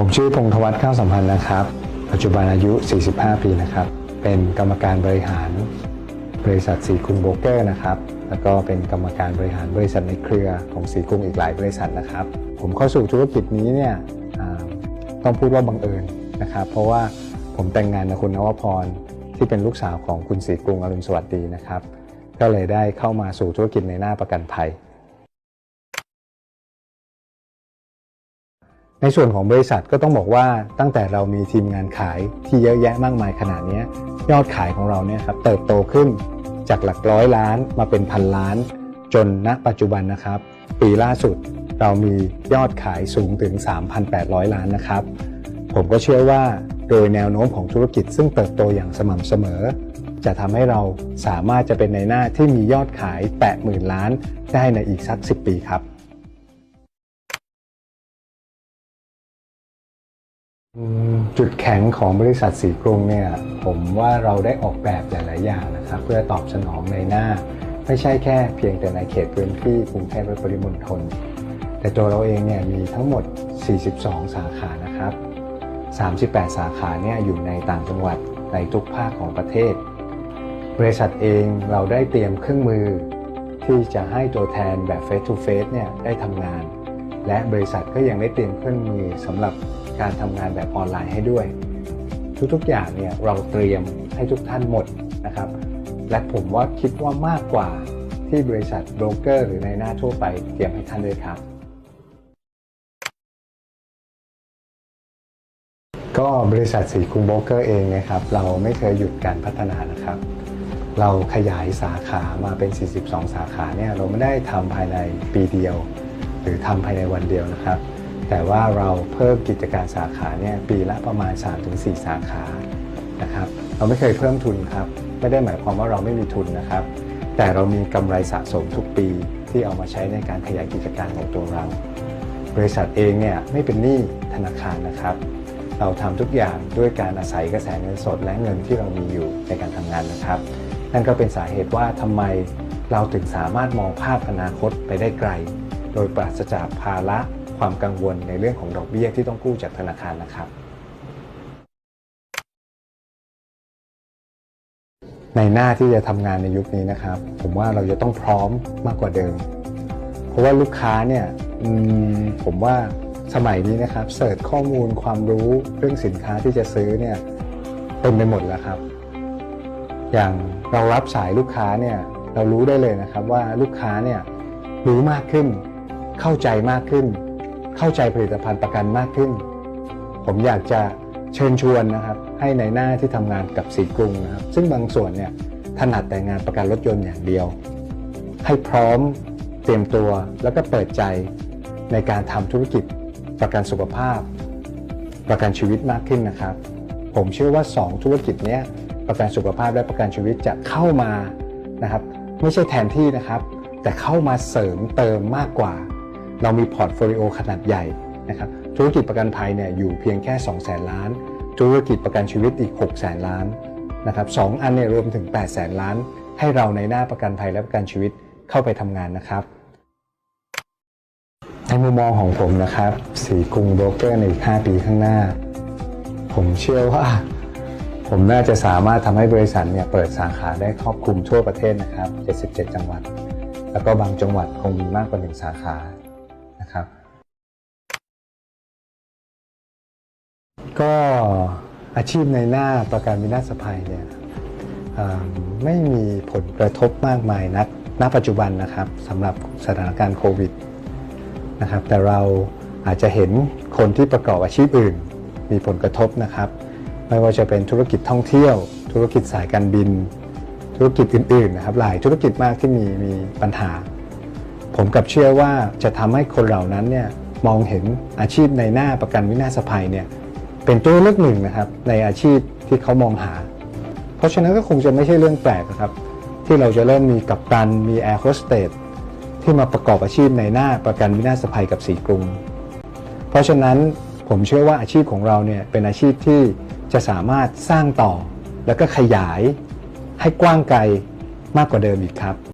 ผมชื่อพงธวัฒน์ข้าวสัมพันธ์นะครับ ปัจจุบันอายุ 45 ปีนะครับ เป็นกรรมการบริหารบริษัทสีกรุงโบเกอร์นะครับ แล้วก็เป็นกรรมการบริหารบริษัทในเครือของสีกรุงอีกหลายบริษัทนะครับ ผมเข้าสู่ธุรกิจนี้เนี่ยต้องพูดว่าบังเอิญนะครับ เพราะว่าผมแต่งงานกับคุณนวพรที่เป็นลูกสาวของคุณสีกุงอรุณสวัสดีนะครับ ก็เลยได้เข้ามาสู่ธุรกิจในหน้าประกันภัย ในส่วนของบริษัทก็ต้องบอกว่าตั้งแต่เรามีทีมงานขายที่เยอะแยะมากมายขนาดนี้ยอดขายของเราเนี่ยครับเติบโตขึ้นจากหลักร้อยล้านมาเป็นพันล้าน จนณปัจจุบันนะครับ ปีล่าสุดเรามียอดขายสูงถึง 3,800 ล้านนะครับ ผมก็เชื่อว่าโดยแนวโน้มของธุรกิจซึ่งเติบโตอย่างสม่ำเสมอ จะทำให้เราสามารถจะเป็นในหน้าที่มียอดขายแตะหมื่นล้านได้ในอีกสัก 10 ปีครับ จุดแข็งของบริษัทสีกรุงเนี่ยผมว่าเราได้ออกแบบหลาย ๆ อย่างนะครับเพื่อตอบสนองในหน้า ไม่ใช่แค่เพียงแต่ในเขตพื้นที่กรุงเทพและปริมณฑลแต่ตัวเราเองเนี่ยมีทั้งหมด 42 สาขานะครับ 38 สาขาเนี่ยอยู่ในต่างจังหวัดในทุกภาคของประเทศ บริษัทเองเราได้เตรียมเครื่องมือ ที่จะให้ตัวแทนแบบ Face to Face เนี่ยได้ทำงาน และบริษัทก็ยังได้เตรียมเครื่องมือสำหรับการทำงานแบบออนไลน์ให้ด้วย ทุกๆอย่างเนี่ยเราเตรียมให้ทุกท่านหมดนะครับ และผมว่าคิดว่ามากกว่าที่บริษัทโบรกเกอร์หรือในหน้าทั่วไปเตรียมให้ท่านด้วยครับ ก็บริษัทสีกรุงโบรกเกอร์เองนะครับ เราไม่เคยหยุดการพัฒนานะครับ เราขยายสาขามาเป็น 42 สาขาเนี่ยเราไม่ได้ทำภายในปีเดียว รือทำภายในวันเดียวนะครับ แต่ว่าเราเพิ่มกิจการสาขาเนี่ยปีละประมาณ 3-4 สาขานะครับเราไม่เคยเพิ่มทุนครับไม่ได้หมายความว่าเราไม่มีทุนนะครับ แต่เรามีกำไรสะสมทุกปีที่เอามาใช้ในการขยายกิจการของตัวเรา บริษัทเองเนี่ยไม่เป็นหนี้ธนาคารนะครับ เราทำทุกอย่างด้วยการอาศัยกระแสเงินสดและเงินที่เรามีอยู่ในการทำงานนะครับ นั่นก็เป็นสาเหตุว่าทำไมเราถึงสามารถมองภาพอนาคตไปได้ไกล โดยปราศจากภาระความกังวลในเรื่องของดอกเบี้ยที่ต้องกู้จากธนาคารนะครับ ในหน้าที่จะทำงานในยุคนี้นะครับ ผมว่าเราจะต้องพร้อมมากกว่าเดิม เพราะว่าลูกค้าเนี่ยผมว่าสมัยนี้นะครับเสิร์ชข้อมูลความรู้เรื่องสินค้าที่จะซื้อเนี่ยเต็มไปหมดแล้วครับ อย่างเรารับสายลูกค้าเนี่ยเรารู้ได้เลยนะครับว่าลูกค้าเนี่ยรู้มากขึ้น เข้าใจมากขึ้น เข้าใจผลิตภัณฑ์ประกันมากขึ้น ผมอยากจะเชิญชวนนะครับให้ในหน้าที่ทำงานกับสีกรุงนะครับ ซึ่งบางส่วนเนี่ยถนัดแต่งานประกันรถยนต์อย่างเดียว ให้พร้อมเตรียมตัวแล้วก็เปิดใจในการทำธุรกิจประกันสุขภาพ ประกันชีวิตมากขึ้นนะครับ ผมเชื่อว่า 2 ธุรกิจเนี้ยประกันสุขภาพและประกันชีวิตจะเข้ามานะครับ ไม่ใช่แทนที่นะครับ แต่เข้ามาเสริมเติมมากกว่า เรามีพอร์ตโฟลิโอขนาดใหญ่นะครับธุรกิจประกันภัยเนี่ยอยู่เพียงแค่ 2 0 0แสนล้าน ธุรกิจประกันชีวิตอีก 6 0แสนล้านนะครับสองอันเนี่ยรวมถึง8 0 0แสนล้าน ให้เราในหน้าประกันภัยและประกันชีวิตเข้าไปทำงานนะครับ ในมุมมองของผมนะครับ สีกรุงโบรกเกอร์ในอีก 5 ปีข้างหน้า ผมเชื่อว่า ผมน่าจะสามารถทำให้บริษัทเนี่ยเปิดสาขาได้ครอบคลุมทั่วประเทศนะครับ 77 จังหวัด แล้วก็บางจังหวัดคงมีมากกว่าหนึ่งสาขา ก็อาชีพในหน้าประกันวินาศภัยเนี่ยไม่มีผลกระทบมากมายนักณปัจจุบันนะครับสำหรับสถานการณ์โควิดนะครับแต่เราอาจจะเห็นคนที่ประกอบอาชีพอื่น มีผลกระทบนะครับ ไม่ว่าจะเป็นธุรกิจท่องเที่ยว ธุรกิจสายการบิน ธุรกิจอื่นๆนะครับหลายธุรกิจมากที่มีมีปัญหา ผมกับเชื่อว่าจะทำให้คนเหล่านั้นเนี่ยมองเห็นอาชีพในหน้าประกันวินาศภัยเนี่ย เป็นตัวเลือกหนึ่งนะครับในอาชีพที่เขามองหา เพราะฉะนั้นก็คงจะไม่ใช่เรื่องแปลกนะครับ ที่เราจะเริ่มมีกัปตันมีแอร์โฮสเตสที่มาประกอบอาชีพในหน้าประกันวินาศภัยกับสีกรุง เพราะฉะนั้นผมเชื่อว่าอาชีพของเราเนี่ยเป็นอาชีพที่จะสามารถสร้างต่อ แล้วก็ขยายให้กว้างไกลมากกว่าเดิมอีกครับ